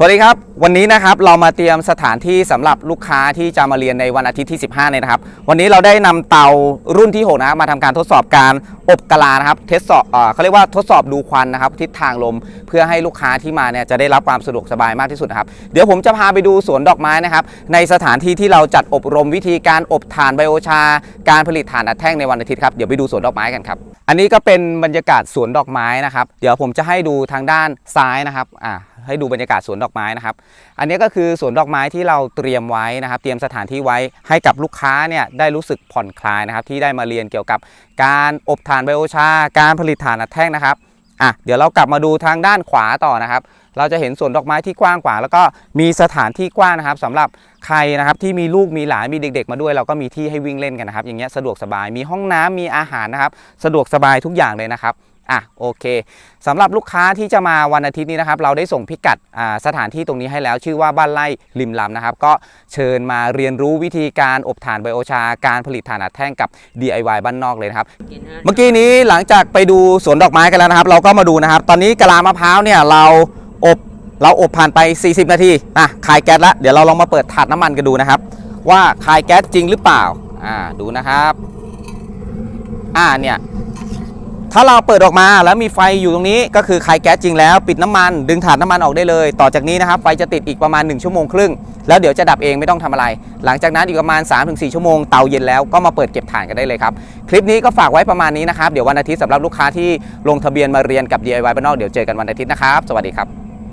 สวัสดีครับ วันนี้นะครับเรามาเตรียมสถานที่สำหรับลูกค้าที่จะมาเรียนในวันอาทิตย์ที่ 15เนี่ยนะครับ วันนี้เราได้นำเตารุ่นที่ 6 นะครับมาทำการทดสอบการอบกะลานะครับทสสอบเขาเรียกว่าทดสอบดูควันนะครับทิศทางลมเพื่อให้ลูกค้าที่มาเนี่ยจะได้รับความสะดวกสบายมากที่สุดครับเดี๋ยวผมจะพาไปดูสวนดอกไม้นะครับในสถานที่ที่เราจัดอบรมวิธีการอบถ่านไบโอชา การผลิตถ่านอัดแท่งในวันอาทิตย์ครับเดี๋ยวไปดูสวนดอกไม้กันครับ อันนี้ก็เป็นบรรยากาศสวนดอกไม้นะครับ เดี๋ยวผมจะให้ดูทางด้านซ้ายนะครับอ่าให้ดูบรรยากาศสวนดอกไม้นะครับ อันนี้ก็คือสวนดอกไม้ที่เราเตรียมไว้นะครับ เตรียมสถานที่ไว้ให้กับลูกค้าเนี่ยได้รู้สึกผ่อนคลายนะครับ ที่ได้มาเรียนเกี่ยวกับการอบถ่านไบโอชา การผลิตถ่านอัดแท่งนะครับ อะเดี๋ยวเรากลับมาดูทางด้านขวาต่อนะครับ เราจะเห็นสวนดอกไม้ที่กว้างกว่า แล้วก็มีสถานที่กว้างนะครับสำหรับใครนะครับที่มีลูกมีหลานมีเด็ก ๆ มาด้วย เราก็มีที่ให้วิ่งเล่นกันนะครับ อย่างเงี้ยสะดวกสบายมีห้องน้ำมีอาหารนะครับ สะดวกสบายทุกอย่างเลยนะครับ อะโอเคสำหรับลูกค้าที่จะมาวันอาทิตย์นี้นะครับ เราได้ส่งพิกัดอ่าสถานที่ตรงนี้ให้แล้ว ชื่อว่าบ้านไร่ริมลำนะครับ ก็เชิญมาเรียนรู้วิธีการอบถ่านไบโอชา การผลิตถ่านอัดแท่งกับ DIY บ้านนอกเลยนะครับ เมื่อกี้นี้หลังจากไปดูสวนดอกไม้กันแล้วนะครับ เราก็มาดูนะครับ ตอนนี้กะลามะพร้าวเนี่ยเราอบเราอบผ่านไป 40 นาทีอะคายแก๊สแล้วเดี๋ยวเราลองมาเปิดถาดน้ำมันกันดูนะครับ ว่าคายแก๊สจริงหรือเปล่าอ่าดูนะครับ อ่าเนี่ย ถ้าเราเปิดออกมาแล้วมีไฟอยู่ตรงนี้ก็คือคายแก๊สจริงแล้ว ปิดน้ำมัน ดึงถ่านน้ำมันออกได้เลย ต่อจากนี้นะครับไฟจะติดอีกประมาณ 1 ชั่วโมงครึ่ง แล้วเดี๋ยวจะดับเองไม่ต้องทำอะไร หลังจากนั้นอีกประมาณ 3-4 ชั่วโมงเตาเย็นแล้วก็มาเปิดเก็บถ่านกันได้เลยครับ คลิปนี้ก็ฝากไว้ประมาณนี้นะครับ เดี๋ยววันอาทิตย์สำหรับลูกค้าที่ลงทะเบียนมาเรียนกับ DIY บ้านนอกเดี๋ยวเจอกันวันอาทิตย์นะครับ สวัสดีครับ